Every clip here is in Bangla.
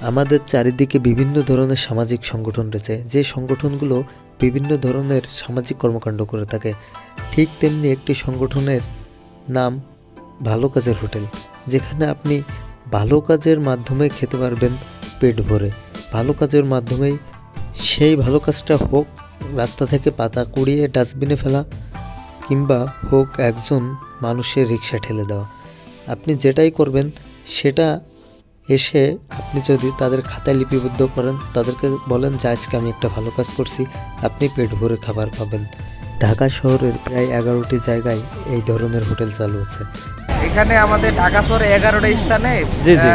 আমাদের চারিদিকে বিভিন্ন ধরনের সামাজিক সংগঠন রয়েছে। যে সংগঠনগুলো বিভিন্ন ধরনের সামাজিক কর্মকাণ্ড করে থাকে, ঠিক তেমনি একটি সংগঠনের নাম ভালো কাজের হোটেল, যেখানে আপনি ভালো কাজের মাধ্যমে খেতে পারবেন পেট ভরে। ভালো কাজের মাধ্যমেই সেই ভালো কাজটা হোক, রাস্তা থেকে পাতা কুড়িয়ে ডাস্টবিনে ফেলা, কিংবা হোক একজন মানুষের রিক্সা ঠেলে দেওয়া। আপনি যেটাই করবেন, সেটা এসে আপনি যদি তাদের খাতায় লিপিবদ্ধ করেন তাদেরকে বলেন যে আজকে আমি একটা ভালো কাজ করছি আপনি পেট ভরে খাবার পাবেন ঢাকা শহরের প্রায় এগারোটি জায়গায় এই ধরনের হোটেল চালু আছে এখানে আমাদের ঢাকা শহরে এগারোটা স্থানে জি, জি।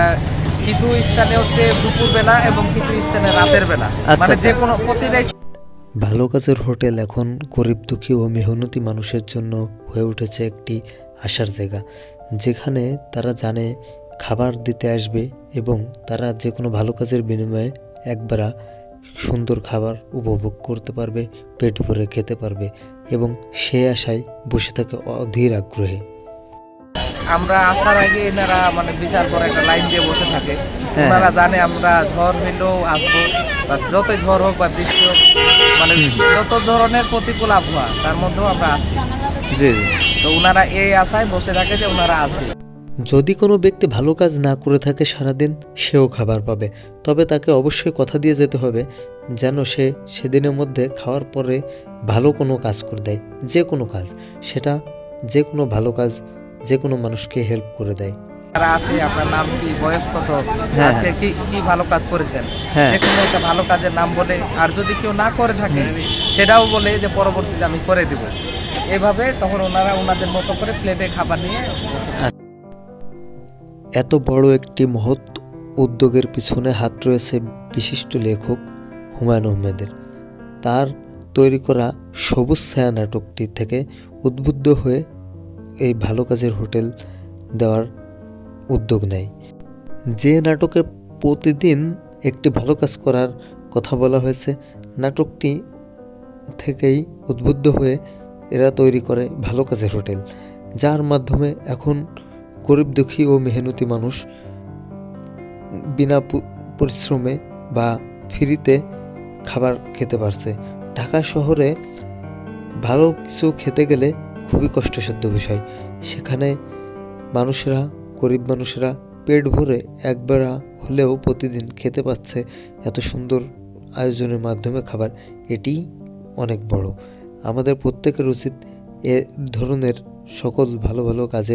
কিছু স্থানে হচ্ছে দুপুর বেলা এবং কিছু স্থানে রাতের বেলা আচ্ছা, মানে আচ্ছা। যে কোনো প্রতিটা ভালো কাজের হোটেল এখন গরিব দুঃখী ও মেহনতি মানুষের জন্য হয়ে উঠেছে একটি আসার জায়গা যেখানে তারা জানে খাবার দিতে আসবে এবং তারা যে কোনো ভালো কাজের বিনিময়ে একবারা সুন্দর খাবার উপভোগ করতে পারবে পেট ভরে খেতে পারবে এবং সে আশায় বসে থাকে অধীর আগ্রহে। আমরা আসার আগে এনারা মানে বিশাল বড় একটা লাইন দিয়ে বসে থাকে। হ্যাঁ। ওনারা জানে আমরা ঝড় হইলেও আসব বা যতই ঝড় হোক বা বৃষ্টি হোক মানে যত ধরনের প্রতিকূল আবহাওয়া তার মধ্যেও আমরা আসি। জি। তো ওনারা এই আশায় বসে থাকে যে ওনারা আসবে। যদি কোনো ব্যক্তি ভালো কাজ না করে থাকে সারাদিন সেও খাবার পাবে। তবে তাকে অবশ্যই কথা দিয়ে যেতে হবে যেন সে সেদিনের মধ্যে খাওয়ার পরে ভালো কোনো কাজ করে দেয় যে কোনো কাজ। সেটা যে কোনো ভালো কাজ যে কোনো মানুষকে হেল্প করে দেয়। তারা আসে আপনার নাম কি বয়স কত? হ্যাঁ, আজকে কি কি ভালো কাজ করেছেন? হ্যাঁ। একটা ভালো কাজের নাম বলে আর যদি কেউ না করে থাকে সেটাও বলে যে পরবর্তীতে আমি করে দিব। এভাবে তখন ওনারা ওনাদের মতো করে প্লেটে খাবার নিয়ে। এত বড় একটি মহৎ উদ্যোগের পিছনে হাত রয়েছে বিশিষ্ট লেখক হুমায়ুন আহমেদের। তার তৈরি করা সবুজ ছায়া নাটকটি থেকে উদ্বুদ্ধ হয়ে এই ভালো কাজের হোটেল দেওয়ার উদ্যোগ নেয়। যে নাটকে প্রতিদিন একটি ভালো কাজ করার কথা বলা হয়েছে, নাটকটি থেকেই উদ্বুদ্ধ হয়ে এরা তৈরি করে ভালো কাজের হোটেল, যার মাধ্যমে এখন গরিব, দুঃখী ও মেহনতি মানুষ বিনা পরিশ্রমে বা ফ্রিতে খাবার খেতে পারছে। ঢাকা শহরে ভালো কিছু খেতে গেলে খুবই কষ্টসাধ্য বিষয়। সেখানে মানুষেরা, গরিব মানুষেরা পেট ভরে একবেলা হলেও প্রতিদিন খেতে পাচ্ছে এত সুন্দর আয়োজনের মাধ্যমে খাবার। এটি অনেক বড়। আমাদের প্রত্যেকের উচিত এ ধরনের সকল ভালো ভালো কাজে